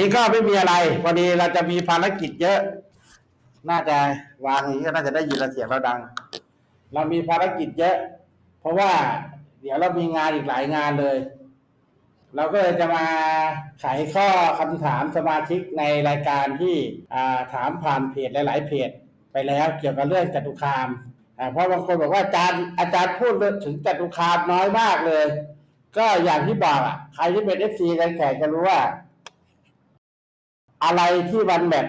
นี้ก็ไม่มีอะไรพอดีเราจะมีภารกิจเยอะ น่าจะวางอย่างนี้ก็น่าจะได้ยินเสียงเราดัง เรามีภารกิจเยอะ เพราะว่าเดี๋ยวเรามีงานอีกหลายงานเลย เราก็เลยจะมาไขข้อคำถามสมาชิกในรายการที่ถามผ่านเพจหลาย ๆ เพจไปแล้วเกี่ยวกับเรื่องจตุคามเพราะบางคนบอกว่าอาจารย์อาจารย์พูดเรื่องถึงจตุคามน้อยมากเลย ก็อย่างที่บอกอะใครที่เป็นเอฟซีกันแขกจะรู้ว่า อะไรที่มันแบบ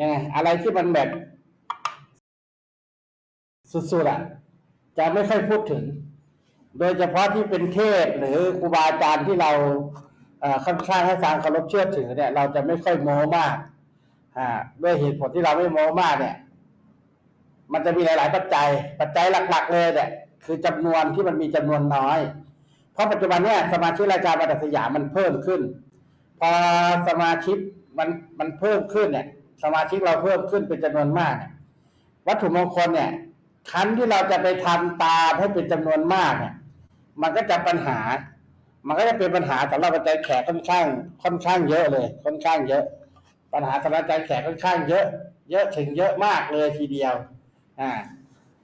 ยังไงอะไรที่มันแบบ สุดๆอะ จะไม่ค่อยพูดถึง โดยเฉพาะที่เป็นเทพหรือครูบาอาจารย์ที่เราค่อนข้างให้ความเคารพเชื่อถือเนี่ย เราจะไม่ค่อยโม้มากอ่าด้วยเหตุผลที่เราไม่โม้มากเนี่ย มันจะมีหลาย ๆ ปัจจัย ปัจจัยหลัก ๆ เลยเนี่ยคือจำนวนที่มันมีจำนวนน้อย เพราะปัจจุบันเนี่ยสมาชิกรายการบัตรสยามมันเพิ่มขึ้น พอสมาชิกมันมันเพิ่มขึ้นเนี่ย สมาชิกเราเพิ่มขึ้นเป็นจำนวนมากเนี่ยวัตถุมงคลเนี่ยคันที่เราจะไปทำตาให้เป็นจำนวนมากเนี่ย มันก็จะปัญหา มันก็จะเป็นปัญหาสำหรับปัจจัยแขกค่อนข้าง ค่อนข้างเยอะเลย ค่อนข้างเยอะ ปัญหาสำหรับปัจจัยแขกค่อนข้างเยอะ เยอะถึงเยอะมากเลยทีเดียว อ่า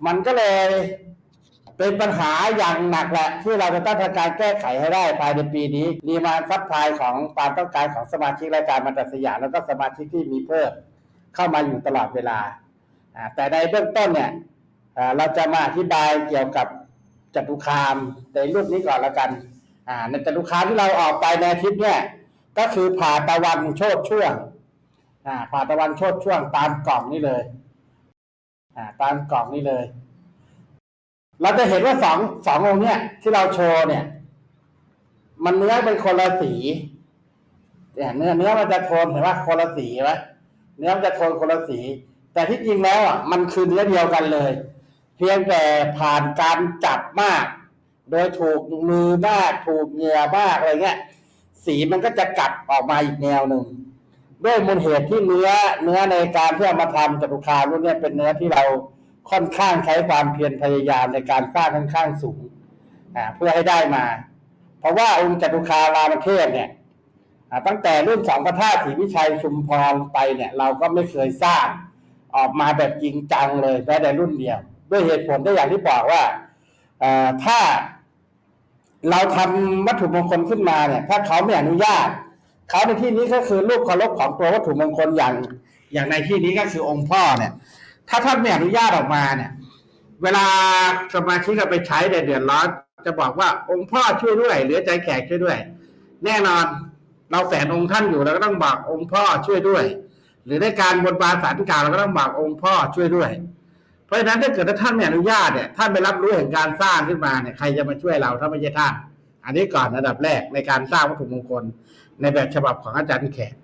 มันก็เลย เป็นปัญหาอย่างหนักแหละที่เราจะต้องทำการแก้ไขให้ได้ภายในปีนี้ดีมาซัพพลายของความต้องการของสมาชิกรายการมาตสยามแล้วก็สมาชิกที่มีเพิ่มเข้ามาอยู่ตลอดเวลา แต่ในเบื้องต้นเนี่ยเราจะมาอธิบายเกี่ยวกับจตุคามในรูปนี้ก่อนแล้วกันอ่าในจตุคามที่เราออกไปในอาทิตย์เนี่ยก็คือผ่าตะวันโชดช่วงอ่าผ่าตะวันโชดช่วงตามกล่องนี่เลยอ่าตามกล่องนี่เลย เราจะเห็นว่าสองสององค์เนี่ยที่เราโชว์เนี่ย มันเนื้อเป็นคนละสีเนี่ยเนื้อเนื้อมันจะโทนเห็นว่าคนละสีไหมเนื้อมันจะโทนคนละสี แต่ที่จริงแล้วอะมันคือเนื้อเดียวกันเลย เพียงแต่ผ่านการจับมาก โดยถูกมือมากถูกเหงื่อมากอะไรเงี้ยสีมันก็จะกลับออกมาอีกแนวหนึ่งด้วยมูลเหตุที่เนื้อเนื้อในการที่เอามาทำจตุคามรุ่นเนี้ยเป็นเนื้อที่เรา ค่อนข้างใช้ความเพียรพยายามในการสร้างค่อนข้างสูงเพื่อให้ได้มา เพราะว่าองค์จตุคารามเทพเนี่ยตั้งแต่รุ่นสองพระธาตุศรีวิชัยชุมพรไปเนี่ย เราก็ไม่เคยสร้างออกมาแบบจริงจังเลยแม้แต่รุ่นเดียว ด้วยเหตุผลได้อย่างที่บอกว่าถ้าเราทำวัตถุมงคลขึ้นมาเนี่ย ถ้าเขาไม่อนุญาต เขาในที่นี้ก็คือรูปเคารพของตัววัตถุมงคลอย่างอย่างในที่นี้ก็คือองค์พ่อเนี่ย ถ้าท่านไม่อนุญาตออกมาเนี่ย เวลาสมาชิกเราไปใช้เนี่ยเดือดร้อนจะบอกว่าองค์พ่อช่วยด้วยเหลือใจแขกช่วยด้วย แน่นอนเราแฝงองค์ท่านอยู่เราก็ต้องบอกองค์พ่อช่วยด้วย หรือในการบนบานสารกล่าวเราก็ต้องบอกองค์พ่อช่วยด้วย เพราะฉะนั้นถ้าเกิดถ้าท่านไม่อนุญาตเนี่ยท่านไม่รับรู้แห่งการสร้างขึ้นมาเนี่ยใครจะมาช่วยเราถ้าไม่ใช่ท่าน อันนี้ก่อนอันดับแรกในการสร้างวัตถุมงคลในแบบฉบับของอาจารย์แขก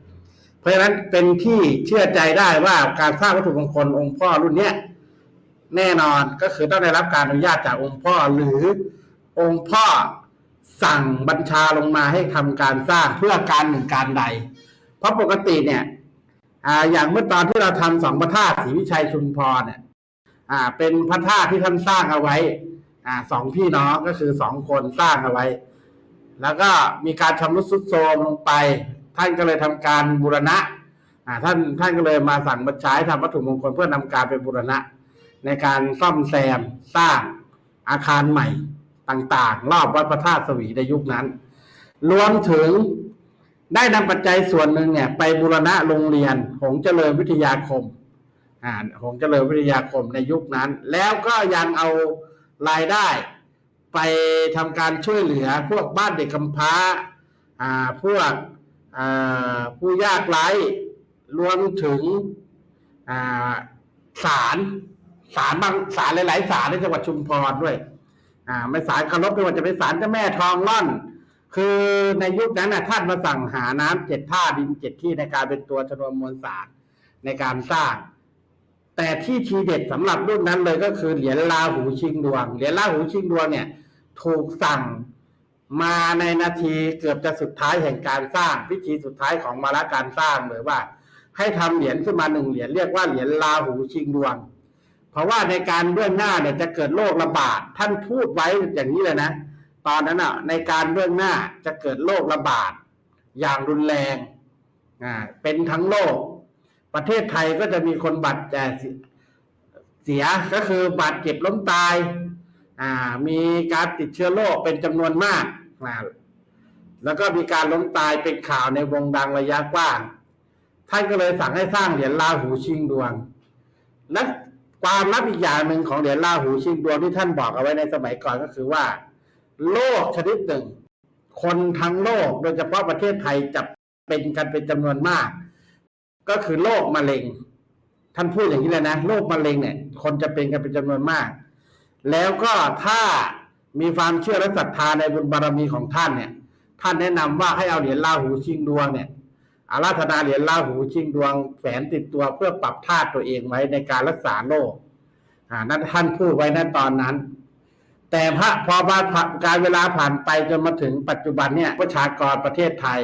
เพราะฉะนั้นเป็นที่เชื่อใจได้ว่าการสร้างวัตถุมงคลองค์พ่อรุ่นเนี้ยแน่นอนก็คือต้องได้รับการอนุญาตจากองค์พ่อหรือองค์พ่อสั่งบัญชาลงมาให้ทำการสร้างเพื่อการหนึ่งการใด เพราะปกติเนี่ยออย่างเมื่อตอนที่เราทำสองพระธาตุศรีวิชัยชุมพรเนี่ยเป็นพระธาตุที่ท่านสร้างเอาไว้อสองพี่น้องก็คือสองคนสร้างเอาไว้ แล้วก็มีการชำรุดทรุดโทรมลงไป ท่านก็เลยทำการบูรณะท่านท่านก็เลยมาสั่งบัญชาให้ทำวัตถุมงคลเพื่อนำการไปบูรณะ ในการซ่อมแซมสร้างอาคารใหม่ต่างๆ รอบวัดพระธาตุสวีในยุคนั้น รวมถึงได้นำปัจจัยส่วนหนึ่งเนี่ย ไปบูรณะโรงเรียนหงเจริญวิทยาคมอ่าหงเจริญวิทยาคมในยุคนั้น แล้วก็ยังเอารายได้ไปทำการช่วยเหลือพวกบ้านเด็กกำพร้าอ่าพวก ผู้ยากไร้รวมถึงศาลศาลบางศาลหลายๆศาลในจังหวัดชุมพรด้วย อ่าไม่ศาลคารพไม่ว่าจะเป็นศาลเจ้าแม่ทองร่อน คือในยุคนั้นนะท่านมาสั่งหาน้ำเจ็ดท่าดินเจ็ดที่ในการเป็นตัวชนวนมวลสารในการสร้าง แต่ที่ทีเด็ดสำหรับรุ่นนั้นเลยก็คือเหรียญลาหูชิงดวงเหรียญลาหูชิงดวงเนี่ย ถูกสั่ง มาในนาทีเกือบจะสุดท้ายแห่งการสร้างพิธีสุดท้ายของมาระการสร้างเลยว่า ให้ทำเหรียญขึ้นมาหนึ่งเหรียญเรียกว่าเหรียญลาหูชิงดวง เพราะว่าในการเบื้องหน้าเนี่ยจะเกิดโรคระบาดท่านพูดไว้อย่างนี้เลยนะตอนนั้นอะในการเบื้องหน้าจะเกิดโรคระบาดอย่างรุนแรงอ่าเป็นทั้งโลก ประเทศไทยก็จะมีคนบาดเจ็บเสียก็คือบาดเจ็บล้มตายอ่ามีการติดเชื้อโรคเป็นจำนวนมาก อ่าแล้วก็มีการล้มตายเป็นข่าวในวงดังระยะกว้าง ท่านก็เลยสั่งให้สร้างเหรียญลาหูชิงดวง และความลับอีกอย่างหนึ่งของเหรียญลาหูชิงดวงที่ท่านบอกเอาไว้ในสมัยก่อนก็คือว่า โลกชนิดหนึ่ง คนทั้งโลกโดยเฉพาะประเทศไทยจะเป็นกันเป็นจำนวนมาก ก็คือโรคมะเร็ง ท่านพูดอย่างนี้เลยนะโรคมะเร็งเนี่ย คนจะเป็นกันเป็นจำนวนมาก แล้วก็ถ้า มีความเชื่อและศรัทธาในบุญบารมีของท่านเนี่ย ท่านแนะนำว่าให้เอาเหรียญลาหูชิงดวงเนี่ยอาราธนาเหรียญลาหูชิงดวงแฝนติดตัวเพื่อปรับธาตุตัวเองไว้ในการรักษาโรคอ่านั่นท่านพูดไว้ณตอนนั้น แต่พระพอมาการเวลาผ่านไปจนมาถึงปัจจุบันเนี่ยประชากรประเทศไทย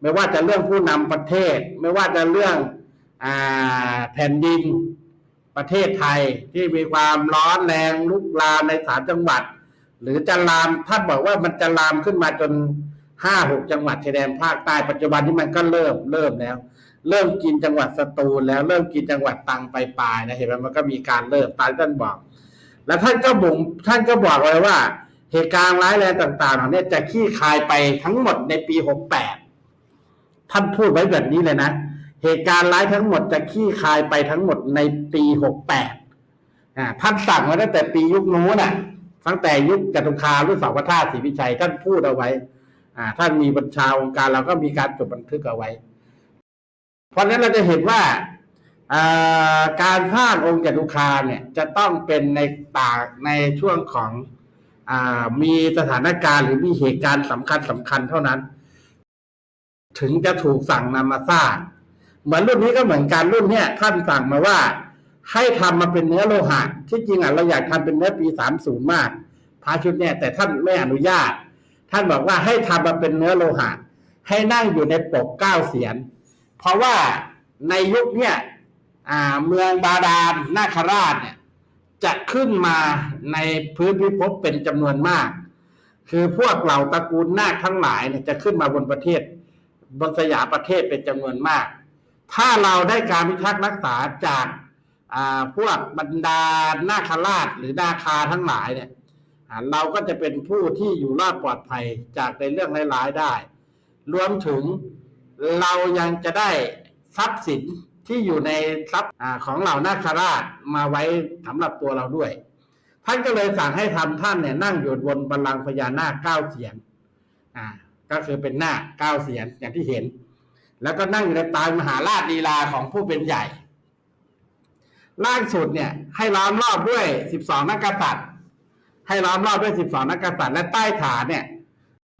ไม่ว่าจะเรื่องผู้นำประเทศ ไม่ว่าจะเรื่องอ่าแผ่นดินประเทศไทยที่มีความร้อนแรงลุกลามในสามจังหวัด หรือจะลามท่านบอกว่ามันจะลามขึ้นมาจนห้าหกจังหวัดชายแดนภาคใต้ปัจจุบันนี้มันก็เริ่มเริ่มแล้ว เริ่มกินจังหวัดสตูลแล้วเริ่มกินจังหวัดตังไปปลายนะเห็นไหมมันก็มีการเริ่มตามท่านบอก แล้วท่านก็บ่งท่านก็บอกไว้ว่า เหตุการณ์ร้ายแรงต่างๆเหล่านี้จะขี้คายไปทั้งหมดในปีหกแปดท่านพูดไว้แบบนี้เลยนะเหตุการณ์ร้ายทั้งหมดจะขี้คายไปทั้งหมดในปีหกแปดอ่าท่านสั่งไว้ตั้งแต่ปียุคนู้นน่ะ ตั้งแต่ยุคจตุคามหรือสองพระธาตุศรีวิชัยท่านพูดเอาไว้ อ่า ท่านมีบัญชาองค์การเราก็มีการจดบันทึกเอาไว้ เพราะฉะนั้นเราจะเห็นว่าการสร้างองค์จตุคามเนี่ยจะต้องเป็นในต่างในช่วงของอมีสถานการณ์หรือมีเหตุการณ์สำคัญสำคัญเท่านั้น ถึงจะถูกสั่งนำมาสร้าง เหมือนรุ่นนี้ก็เหมือนกันรุ่นเนี้ยท่านสั่งมาว่า ให้ทำมาเป็นเนื้อโลหะ ที่จริงอะเราอยากทำเป็นเนื้อปีสามศูนย์มากพาชุดเนี่ยแต่ท่านไม่อนุญาต ท่านบอกว่าให้ทำมาเป็นเนื้อโลหะ ให้นั่งอยู่ในปกเก้าเสียน เพราะว่าในยุคเนี่ยเมืองบาดาลนาคราชเนี่ยจะขึ้นมาในพื้นพิภพเป็นจำนวนมาก คือพวกเหล่าตระกูลนาคทั้งหลายเนี่ยจะขึ้นมาบนประเทศ บนสยามประเทศเป็นจำนวนมาก ถ้าเราได้การพิทักษ์รักษาจาก พวกบรรดานาคราชหรือนาคาทั้งหลายเนี่ยเราก็จะเป็นผู้ที่อยู่รอดปลอดภัยจากในเรื่องร้ายๆได้ รวมถึงเรายังจะได้ทรัพย์สินที่อยู่ในทรัพย์ของเหล่านาคราชมาไว้สำหรับตัวเราด้วย ท่านก็เลยสั่งให้ทำท่านเนี่ยนั่งอยู่บนบัลลังก์พญานาคเก้าเสียนอ่าก็คือเป็นหน้าคเก้าเสียนอย่างที่เห็น แล้วก็นั่งอยู่ในปางมหาราชลีลาของผู้เป็นใหญ่ ล่างสุดเนี่ย ให้ล้อมรอบด้วยสิบสองนักกษัตริย์ ให้ล้อมรอบด้วยสิบสองนักกษัตริย์และใต้ฐานเนี่ย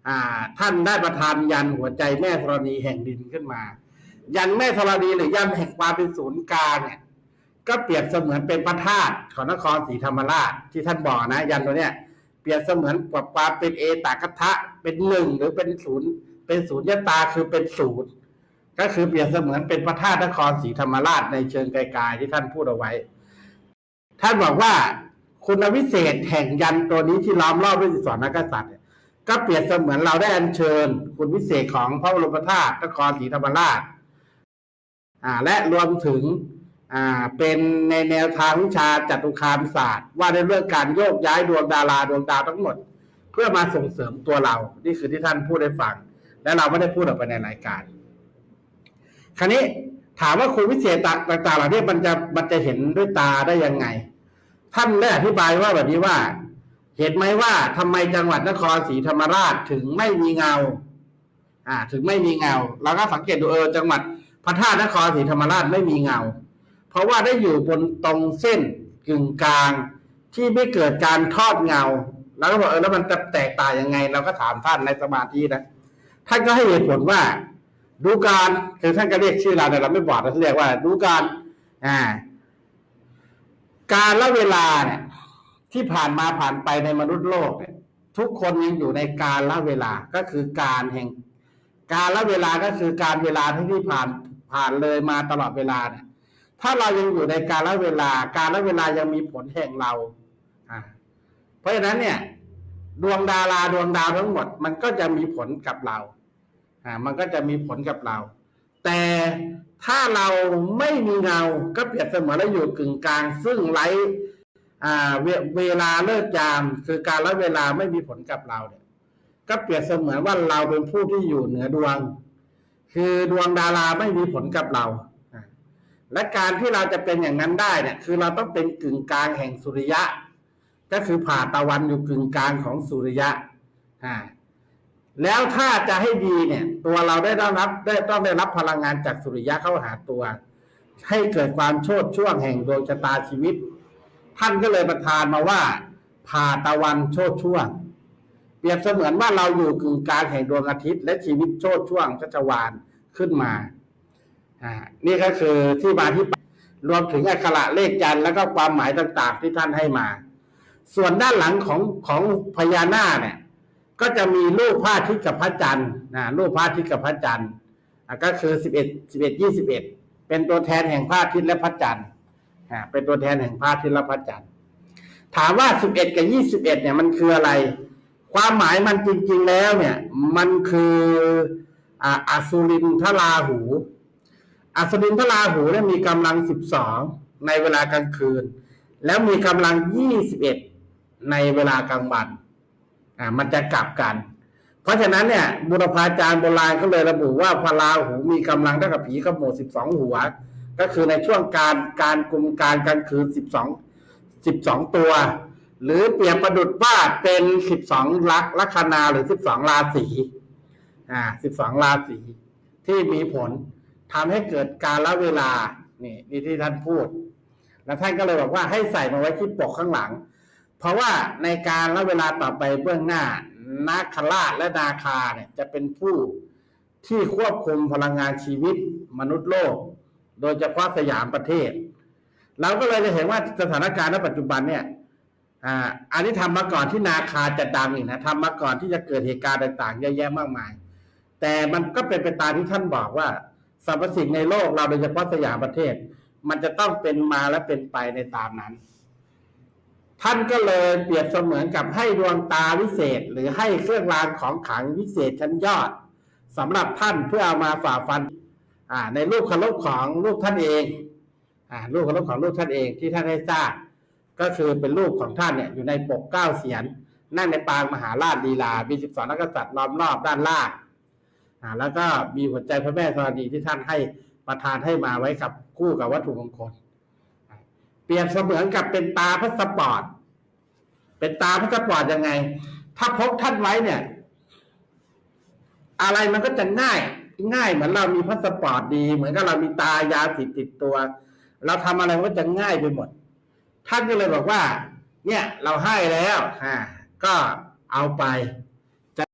อ่า ท่านได้ประทานยันหัวใจแม่ธรณีแห่งดินขึ้นมา ยันแม่ธรณีหรือยันแห่งความเป็นศูนย์กลางเนี่ย ก็เปรียบเสมือนเป็นพระธาตุของนครศรีธรรมราชที่ท่านบอกนะ ยันตัวเนี้ยเปรียบเสมือนกับความเป็นเอตากทะเป็นหนึ่งหรือเป็นศูนย์ เป็นศูนย์ยตาคือเป็นศูนย์ ก็คือเปรียบเสมือนเป็นพระธาตุนครศรีธรรมราชในเชิงไกลๆที่ท่านพูดเอาไว้ ท่านบอกว่าคุณวิเศษแห่งยันตัวนี้ที่ล้อมรอบด้วยสิสองนักษัตริย์ก็เปรียบเสมือนเราได้อัญเชิญ คุณวิเศษของพระบรมธาตุนครศรีธรรมราชอ่าและรวมถึงอ่าเป็นในแนวทางวิชาจัตุคามศาสตร์ ว่าในเรื่องการโยกย้ายดวงดาราดวงดาวทั้งหมด เพื่อมาส่งเสริมตัวเรา นี่คือที่ท่านพูดให้ฟัง และเราไม่ได้พูดออกไปในรายการ คราวนี้ถามว่าคุณวิเศษต่างๆเหล่านี้มันจะมันจะเห็นด้วยตาได้ยังไง ท่านได้อธิบายว่าแบบนี้ว่า เห็นไหมว่าทำไมจังหวัดนครศรีธรรมราชถึงไม่มีเงา อ่า ถึงไม่มีเงาเราก็สังเกตดูเออจังหวัดพระธาตุนครศรีธรรมราชไม่มีเงา เพราะว่าได้อยู่บนตรงเส้นกึ่งกลาง ที่ไม่เกิดการทอดเงา แล้วก็บอกเออแล้วมันจะแตกต่างยังไง เราก็ถามท่านในสมาธินะท่านก็ให้เหตุผลว่า ดูการคือท่านก็เรียกชื่อเราแต่เราไม่บอกเราเรียกว่า ดูการอ่า การละเวลาเนี่ย ที่ผ่านมาผ่านไปในมนุษย์โลกเนี่ย ทุกคนยังอยู่ในการละเวลาก็คือการแห่ง การละเวลาก็คือการเวลาที่ที่ผ่านผ่านเลยมาตลอดเวลาเนี่ย ถ้าเรายังอยู่ในการละเวลา การละเวลายังมีผลแห่งเราอ่าเพราะฉะนั้นเนี่ย ดวงดาราดวงดาวทั้งหมด มันก็จะมีผลกับเรา อ่ามันก็จะมีผลกับเรา แต่ถ้าเราไม่มีเงาก็เปรียบเสมือนเราอยู่กึ่งกลาง ซึ่งไร้อ่าเวเวลาเลิกยาม คือการละเวลาไม่มีผลกับเราเนี่ยก็เปรียบเสมือนว่าเราเป็นผู้ที่อยู่เหนือดวง คือดวงดาราไม่มีผลกับเราและการที่เราจะเป็นอย่างนั้นได้เนี่ย คือเราต้องเป็นกึ่งกลางแห่งสุริยะ ก็คือผ่าตะวันอยู่กึ่งกลางของสุริยะอ่า แล้วถ้าจะให้ดีเนี่ย ตัวเราได้ต้องรับได้ต้องได้รับพลังงานจากสุริยะเข้าหาตัว ให้เกิดความโชดช่วงแห่งดวงชะตาชีวิต ท่านก็เลยประทานมาว่าผ่าตะวันโชดช่วง เปรียบเสมือนว่าเราอยู่กึ่งกลางแห่งดวงอาทิตย์ และชีวิตโชดช่วงชัชวานขึ้นมาอ่านี่ก็คือที่มาที่ไปรวมถึงอักขระเลขยันต์แล้วก็ความหมายต่าง ๆ ที่ท่านให้มา ส่วนด้านหลังของของพญานาคเนี่ย ก็จะมีรูปพระอาทิตย์กับพระจันทร์นะรูปพระอาทิตย์กับพระจันทร์ก็คือสิบเอ็ดสิบเอ็ดยี่สิบเอ็ดเป็นตัวแทนแห่งพระอาทิตย์และพระจันทร์เป็นตัวแทนแห่งพระอาทิตย์และพระจันทร์ถามว่าสิบเอ็ดกับยี่สิบเอ็ดเนี่ยมันคืออะไร ความหมายมันจริง ๆ แล้วเนี่ย มันคืออ่าอสุรินทราหูอสุรินทราหูเนี่ยมีกำลังสิบสองในเวลากลางคืน แล้วมีกำลังยี่สิบเอ็ดในเวลากลางวัน อ่ามันจะกลับกัน เพราะฉะนั้นเนี่ยบุรพาจารย์โบราณก็เลยระบุว่าพลาหูมีกำลังเท่ากับผีขโมดสิบสองหัว ก็คือในช่วงการการกลุ่มการกลางคืนสิบสองสิบสองตัว หรือเปรียบประดุดว่าเป็นสิบสองลักลัคนาหรือสิบสองราศีอ่าสิบสองราศีที่มีผลทำให้เกิดการละเวลานี่นี่ที่ท่านพูด แล้วท่านก็เลยบอกว่าให้ใส่มาไว้ที่ปกข้างหลัง เพราะว่าในการและเวลาต่อไปเบื้องหน้านาคราชและนาคาเนี่ยจะเป็นผู้ที่ควบคุมพลังงานชีวิตมนุษย์โลก โดยเฉพาะสยามประเทศ เราก็เลยจะเห็นว่าสถานการณ์ณปัจจุบันเนี่ยอ่าอันนี้ทำมาก่อนที่นาคาจะดังอีกนะทำมาก่อนที่จะเกิดเหตุการณ์ต่างๆเยอะแยะมากมาย แต่มันก็เป็นไปตามที่ท่านบอกว่าสรรพสิ่งในโลกเราโดยเฉพาะสยามประเทศ มันจะต้องเป็นมาและเป็นไปในตามนั้น ท่านก็เลยเปรียบเสมือนกับให้ดวงตาวิเศษ หรือให้เครื่องรางของขลังวิเศษชั้นยอดสำหรับท่านเพื่อเอามาฝ่าฟันอ่าในรูปเคารพของรูปท่านเองอ่ารูปเคารพของรูปท่านเองที่ท่านให้สร้างก็คือเป็นรูปของท่านเนี่ยอยู่ในปกเก้าเสียนนั่งในปางมหาราชลีลามีสิบสองนักษัตริย์ล้อมรอบด้านล่างอ่าแล้วก็มีหัวใจพระแม่ธรณีที่ท่านให้ประทานให้มาไว้กับคู่กับวัตถุมงคล เปรียบเสมือนกับเป็นตาพาสปอร์ต เป็นตาพาสปอร์ตยังไง ถ้าพกท่านไว้เนี่ย อะไรมันก็จะง่าย ง่ายเหมือนเรามีพาสปอร์ตดี เหมือนกับเรามีตายาติดติดตัว เราทำอะไรก็จะง่ายไปหมด ท่านก็เลยบอกว่า เนี่ย เราให้แล้วอ่าก็เอาไปจะ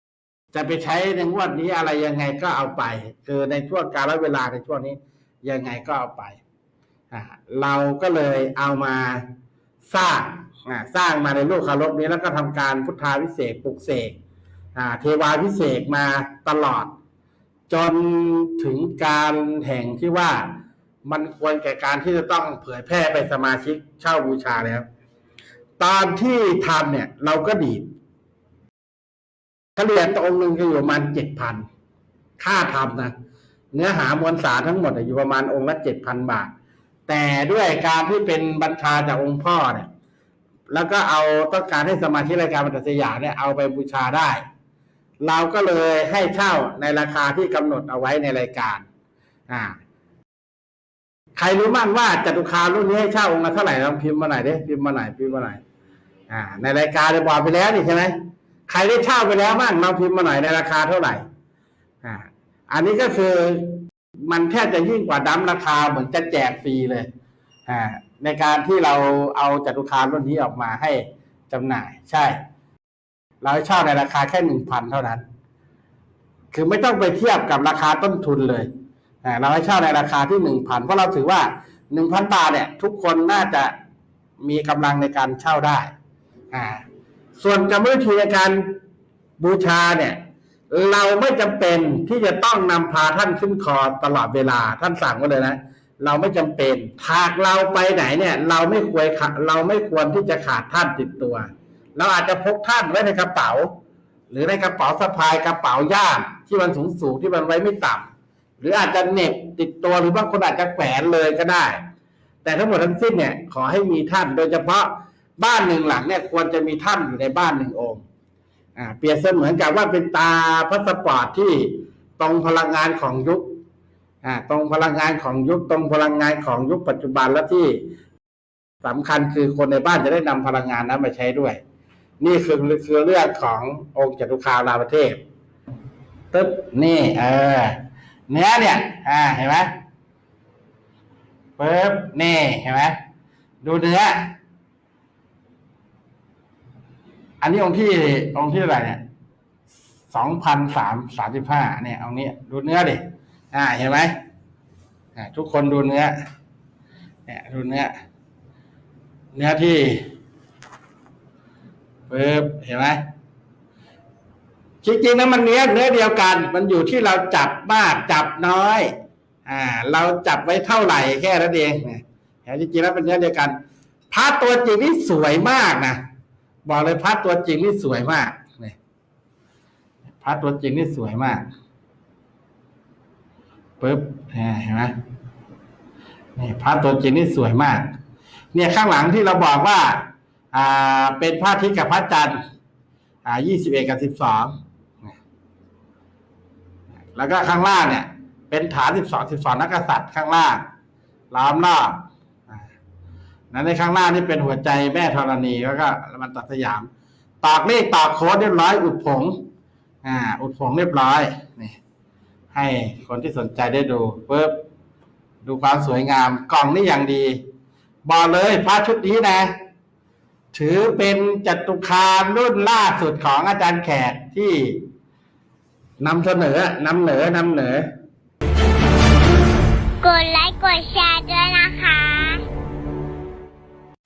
จะไปใช้ในงวดนี้อะไรยังไงก็เอาไป คือในช่วงการละเวลาในช่วงนี้ยังไงก็เอาไป เราก็เลยเอามาสร้างสร้างมาในรูปคารพนี้แล้วก็ทำการพุทธาวิเศษปลุกเสกเทวาวิเศษมาตลอด จนถึงการแห่งที่ว่ามันควรแก่การที่จะต้องเผยแพร่ไปสมาชิกเช่าบูชาแล้ว ตอนที่ทำเนี่ย เราก็ดีดเฉลี่ยตองค์หนึ่งก็อยู่ประมาณเจ็ดพันค่าทำนะ เนื้อหามวลสารทั้งหมดอยู่ประมาณองค์ละเจ็ดพันบาท แต่ด้วยการที่เป็นบัญชาจากองค์พ่อเนี่ย แล้วก็เอาต้องการให้สมาชิกรายการบรรทัสยามเนี่ยเอาไปบูชาได้ เราก็เลยให้เช่าในราคาที่กำหนดเอาไว้ในรายการ อ่า ใครรู้มั่นว่าจตุคามรุ่นนี้ให้เช่าองค์ละเท่าไหร่ลองพิมพ์มาหน่อยดิพิมพ์มาหน่อยพิมพ์มาหน่อยอ่า ในรายการได้บอกไปแล้วนี่ใช่ไหมใครได้เช่าไปแล้วมั่งลองพิมพ์มาหน่อยในราคาเท่าไหร่ อ่า อันนี้ก็คือ มันแทบจะยิ่งกว่าดั้มราคาเหมือนจะแจกฟรีเลยในการที่เราเอาจัตุคามรุ่นนี้ออกมาให้จำหน่าย ใช่ เราให้เช่าในราคาแค่หนึ่งพันเท่านั้น คือไม่ต้องไปเทียบกับราคาต้นทุนเลยเราให้เช่าในราคาที่หนึ่งพันเพราะเราถือว่าหนึ่งพันบาทเนี่ย ทุกคนน่าจะมีกำลังในการเช่าได้ อ่า ส่วนกรรมวิธีในการบูชาเนี่ย เราไม่จำเป็นที่จะต้องนำพาท่านขึ้นคอตลอดเวลาท่านสั่งไว้เลยนะ เราไม่จำเป็นหากเราไปไหนเนี่ย เราไม่ควรขาเราไม่ควรที่จะขาดท่านติดตัว เราอาจจะพกท่านไว้ในกระเป๋า หรือในกระเป๋าสะพายกระเป๋าย่ามที่มันสูงสูงๆที่มันไว้ไม่ต่ำหรืออาจจะเหน็บติดตัวหรือบางคนอาจจะแขวนเลยก็ได้ แต่ทั้งหมดทั้งสิ้นเนี่ยขอให้มีท่านโดยเฉพาะบ้านหนึ่งหลังเนี่ยควรจะมีท่านอยู่ในบ้านหนึ่งองค์ อ่าเปรียบเสมือนกับว่าเป็นตาพาสปอร์ตที่ตรงพลังงานของยุคอ่าตรงพลังงานของยุคตรงพลังงานของยุคปัจจุบันและที่สำคัญคือคนในบ้านจะได้นำพลังงานนั้นมาใช้ด้วย นี่คือคือเรื่องขององค์จตุคามรามเทพตึ๊บนี่เออเนื้อเนี่ย อ่าเห็นไหมปึ๊บนี่เห็นไหมดูเนื้อ อันนี้องค์ที่องค์ที่อะไรเนี่ยสองพันสามสามสิบห้าเนี่ยองค์นี้ดูเนื้อดิอ่าเห็นไหมอ่าทุกคนดูเนื้อ เนี่ยดูเนื้อ เนื้อที่ปึ๊บเห็นไหมจริงๆนะมันเนื้อเนื้อเดียวกัน มันอยู่ที่เราจับมากจับน้อย อ่า เราจับไว้เท่าไหร่แค่นั้นเองเนี่ยแต่จริงๆแล้วเป็นเนื้อเดียวกันพระตัวจริงนี่สวยมากนะ บอกเลยพระตัวจริงนี่สวยมากเนี่ยพระตัวจริงนี่สวยมากปึ๊บเนี่ยเห็นไหมนี่พระตัวจริงนี่สวยมาก เนี่ยข้างหลังที่เราบอกว่า อ่า เป็นพระอาทิตย์กับพระจันทร์อ่ายี่สิบเอ็ดกับสิบสองแล้วก็ข้างล่างเนี่ย เป็นฐานสิบสองสิบสองนักษัตริย์ข้างล่างล้อมรอบ นั้นในข้างล่านี่เป็นหัวใจแม่ธรณีแล้วก็มันตัดสยามตอกเลขตอกโค้ดเรียบร้อยอุดผง อ่า อุดผงเรียบร้อยนี่ให้คนที่สนใจได้ดูปุ๊บดูความสวยงามกล่องนี่อย่างดีบอกเลยพระชุดนี้นะ ถือเป็นจัตุคามรุ่นล่าสุดของอาจารย์แขกที่นำเสนอนำเหนอนำเหนอกดไลค์กดแชร์ด้วยนะคะ